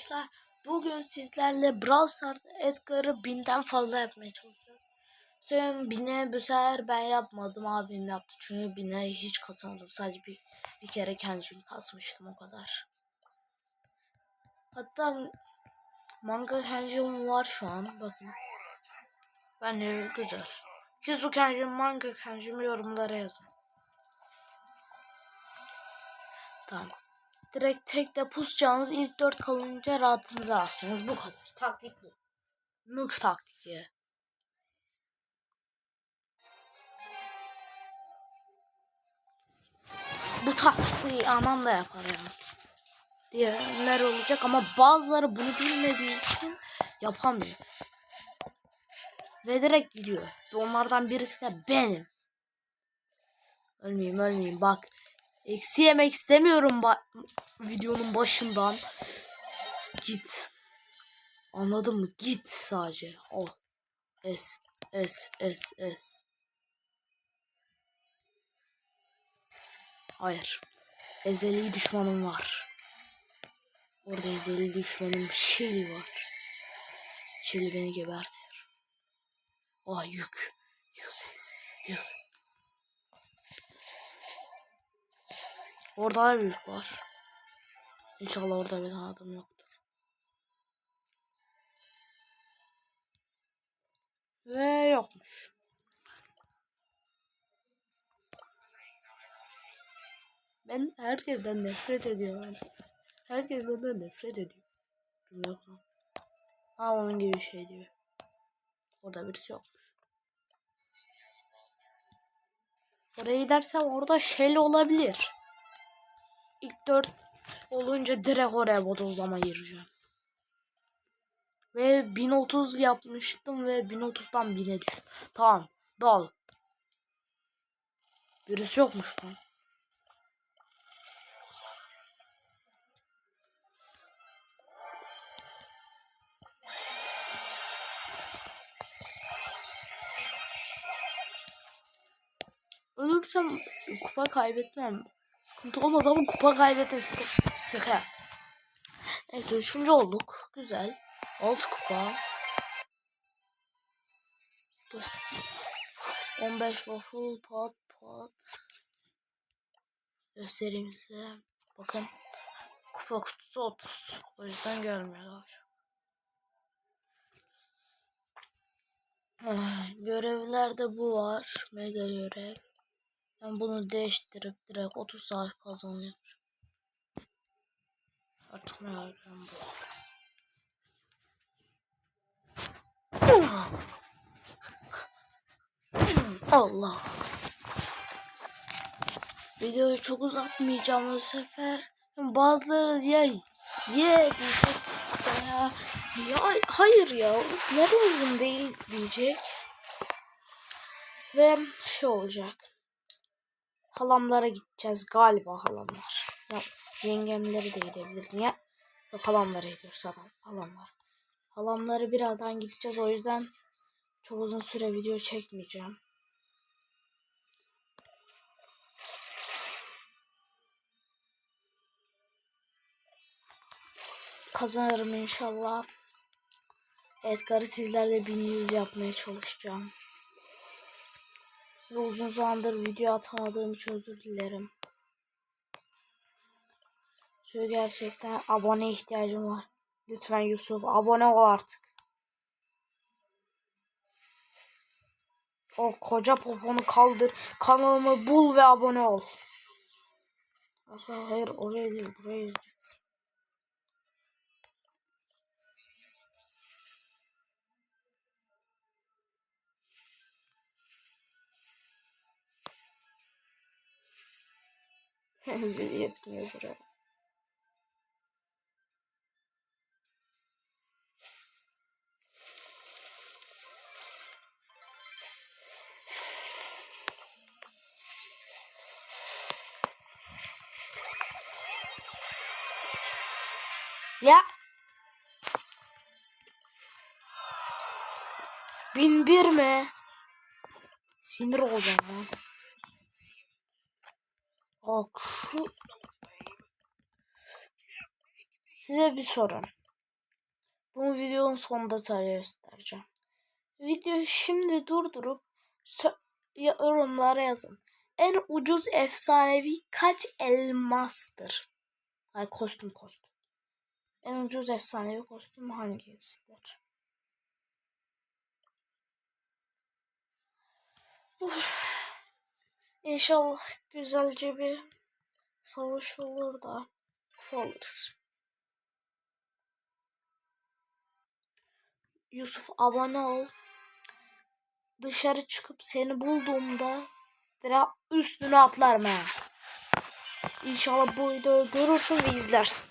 arkadaşlar. Bugün sizlerle Brawl Stars'ta Edgar'ı binden fazla yapmaya çalışacağız. Söyleyeyim bine bu sefer ben yapmadım abim yaptı. Çünkü bine hiç kasamadım. Sadece bir, bir kere kendimi kasmıştım o kadar. Hatta manga kenjim var şu an. Bakın. Ben de güzel. Kizu kenjim, manga kenjim yorumlara yazın. Tamam. Direkt tek de pusacağınız ilk dört kalınca rahatınıza bakacaksınız. Bu kadar. Taktik bu. Mük taktiği. Bu taktiği anam da yapar yani. Diğerler olacak ama bazıları bunu bilmediği için yapamıyor. Ve direkt gidiyor. Onlardan birisi de benim. Ölmeyeyim ölmeyeyim bak. Eksi yemek istemiyorum ba videonun başından. Git. Anladın mı? Git sadece. Al. Es. Es. Es. Es. Hayır. Ezeli düşmanım var. Orada ezeli düşmanım Shelly var. Shelly beni gebertir. Ah yük. Yük. Yük. Orada da büyük var. İnşallah orada bir adam yoktur. Ve yokmuş. Ben herkesten nefret ediyorum. Herkes benden nefret ediyor. Cümle. Ha onun gibi bir şey diyor. Orada birisi yok. Oraya gidersem orada Shell olabilir. İlk dört olunca direkt oraya bodozlama gireceğim. Ve 1030 yapmıştım ve 1030'dan 1000'e düştüm. Tamam. Dal. Birisi yokmuş lan. Ölürsem kupa kaybetmem. Sıkıntı olmaz ama kupa istedim. Şaka. Neyse üçüncü olduk. Güzel. Alt kupa. Dur. 15 waffle pat pat. Göstereyim size. Bakın. Kupa kutusu 30. O yüzden görmüyorlar. Ah, Görevlerde bu var. Mega görev. Ben bunu değiştirip direkt 30 saat kazanıyorum. Artık ne arıyorum bu? Allah. Videoyu çok uzatmayacağım bu sefer. Bazıları ya ye diyecek ya, ya hayır ya neden uzun değil diyecek. Ve şu olacak. Halamlara gideceğiz galiba halamlar. Ya, yengemleri de gidebilir. Niye? Yok halamlara gidiyoruz adam. Halamlar. Halamları birazdan gideceğiz. O yüzden çok uzun süre video çekmeyeceğim. Kazanırım inşallah. Edgar'ı sizlerle 1100 yapmaya çalışacağım. Ve uzun zamandır video atamadığım için özür dilerim. Çünkü gerçekten abone ihtiyacım var. Lütfen Yusuf abone ol artık. O koca poponu kaldır. Kanalımı bul ve abone ol. Hayır oraya değil buraya izleyeceksin. Bizi yetmiyor buraya. Ya. Bin bir mi? Sinir olacağım. Bak Size bir sorun. Bunu videonun sonunda sadece göstereceğim. Videoyu şimdi durdurup yorumlara yazın. En ucuz efsanevi kaç elmastır? Ay kostüm kostüm. En ucuz efsanevi kostüm hangisidir? Uf. İnşallah güzelce bir savaş olur da alırız. Yusuf abone ol. Dışarı çıkıp seni bulduğumda direkt üstüne atlarım ha. İnşallah bu videoyu görürsün ve izlersin.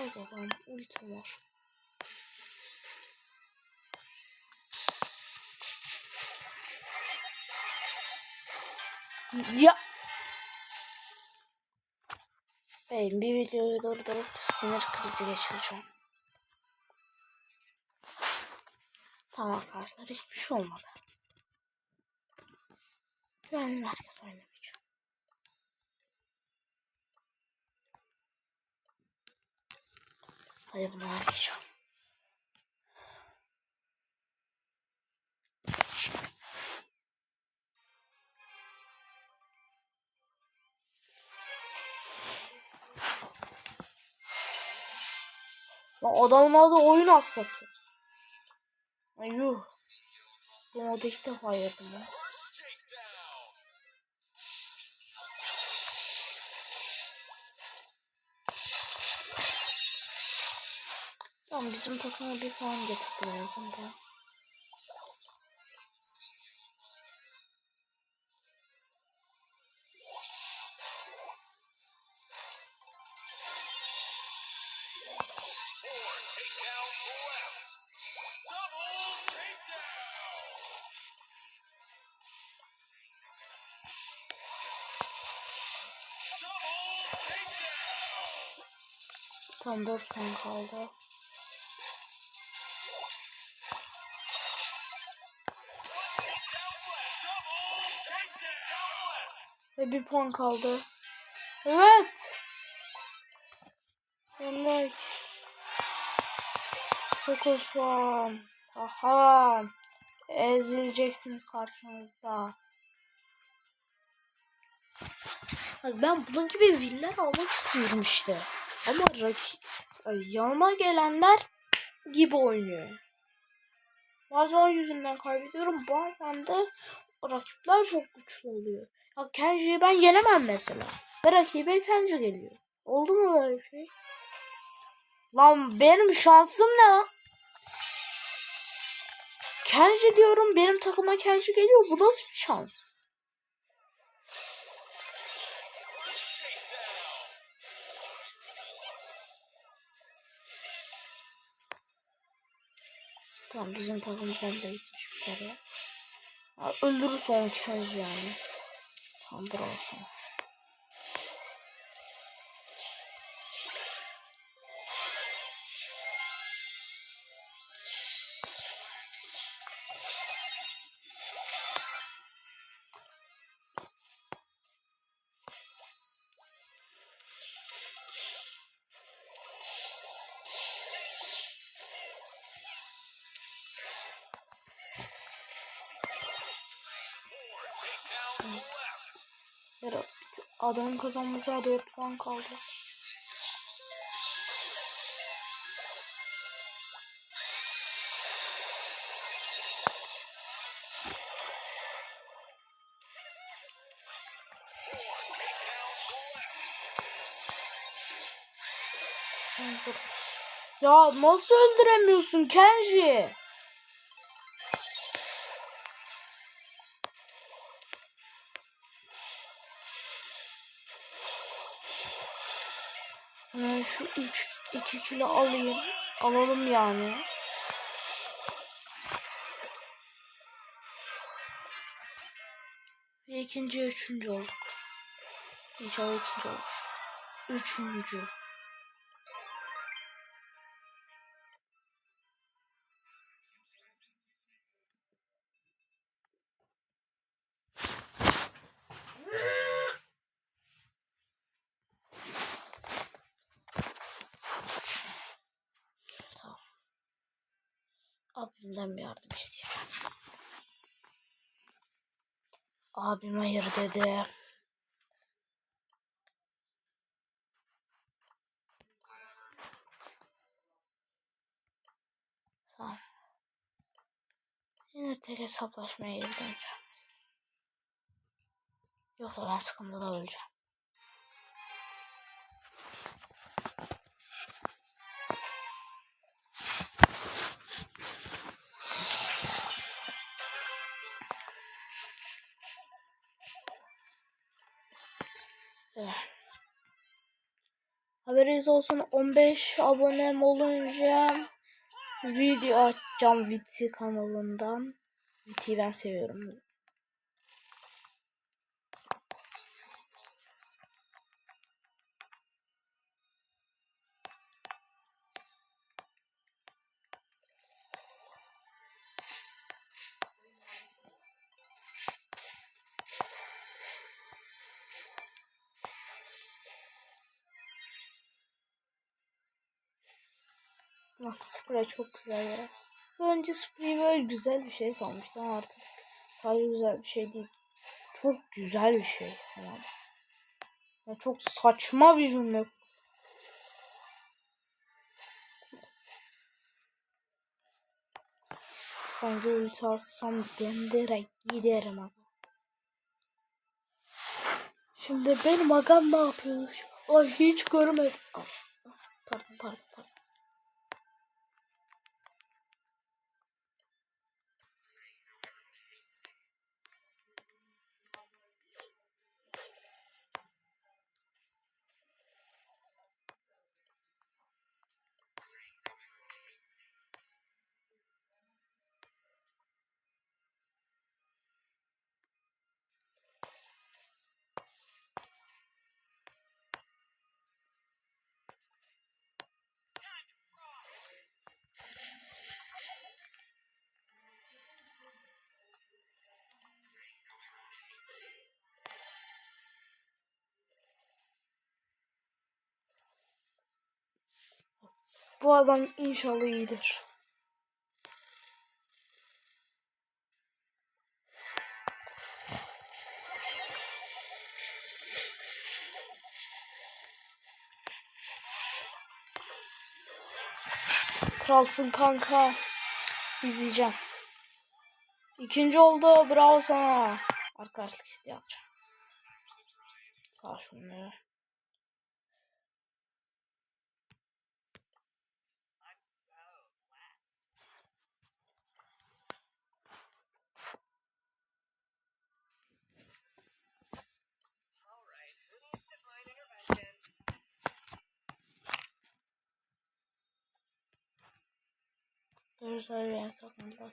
Evet tamam ultim var. Ya. Ben bir videoyu durdurup sinir krizi geçireceğim. Tamam arkadaşlar hiçbir şey olmadı. Ben merkez oynamayacağım. Hadi bunu arayacağım. Lan adamın adı oyun hastası. Yuh. Bu modu ilk defa yedim ya. Tamam bizim takıma bir puan getirdi en azından. Tam 4 puan kaldı. Ve bir puan kaldı. Evet. Yemek. 9 puan. Aha. Ezileceksiniz karşınızda. Ben bunun gibi viller almak istiyorum işte. Ama rakip yanıma gelenler gibi oynuyor. Bazen yüzünden kaybediyorum. Bazen de rakipler çok güçlü oluyor. Ya Kenji'yi ben yenemem mesela. Ve rakibe Kenji geliyor. Oldu mu böyle şey? Lan benim şansım ne lan? Kenji diyorum benim takıma Kenji geliyor. Bu nasıl bir şans? Tamam bizim takım bende gitmiş bir kere. Öldürürse Kenji yani. Tamam olsun. Yara, adamın kazanması 4 puan kaldı. Ya nasıl öldüremiyorsun Kenji? Şu 3 2 kilo alayım. Alalım yani. Ve ikinci, üçüncü olduk. İnşallah ikinci olur. Üçüncü. Abimden bir yardım isteyeceğim. Abim hayır dedi. Tamam. Yine tek hesaplaşmaya geri döneceğim. Yoksa ben sıkıntıda öleceğim. Haberiniz olsun 15 abonem olunca video açacağım Viti kanalından. Viti'yi ben seviyorum. Bak sprey çok güzel ya. Önce sprey böyle güzel bir şey sanmıştım artık sadece güzel bir şey değil. Çok güzel bir şey. Yani. Ya çok saçma bir cümle. Bence ulti alsam ben direkt giderim abi. Şimdi benim agam ne yapıyor? Ay hiç görmedim. Ah, ah, Pardon pardon Bu adam inşallah iyidir. Kralsın kanka. İzleyeceğim. İkinci oldu. Bravo sana. Arkadaşlık işte yapacağım. Sağ şunları. A yeah, talking about.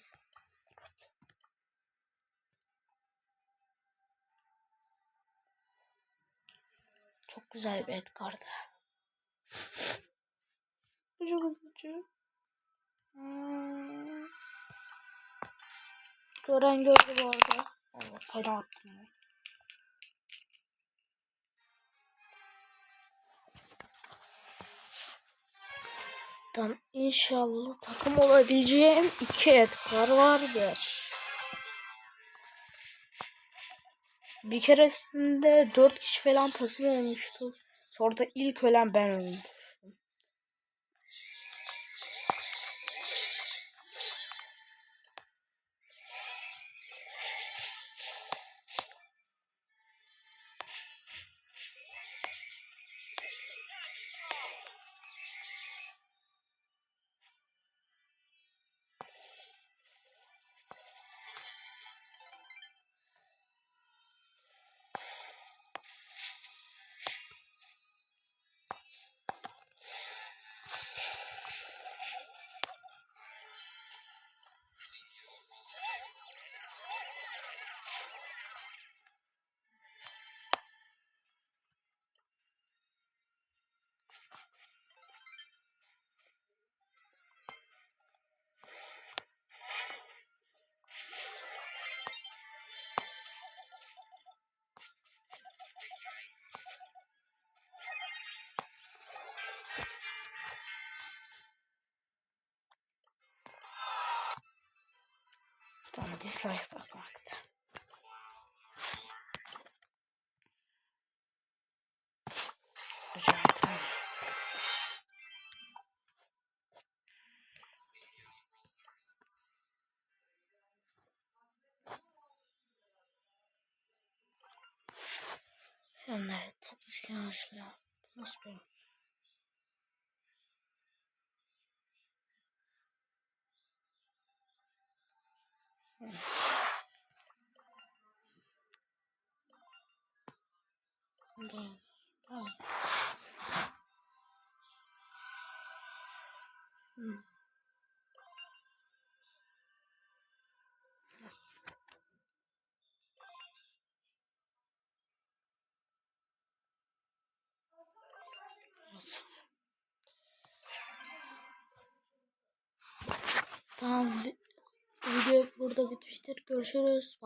Çok güzel bir Edgar'dı. Çok üzücü. Hmm. Gören gördü bu arada. Allah fena attım. Tamam inşallah takım olabileceğim iki Edgar vardır. Bir keresinde dört kişi falan takım olmuştu. Sonra da ilk ölen ben olmuştum. Tamam dislike. Rica ederim. Şöyle toksik ağaçlar. Nasıl bir Tamam. Tamam. Tamam. vi- Video burada bitmiştir. Görüşürüz. Bye.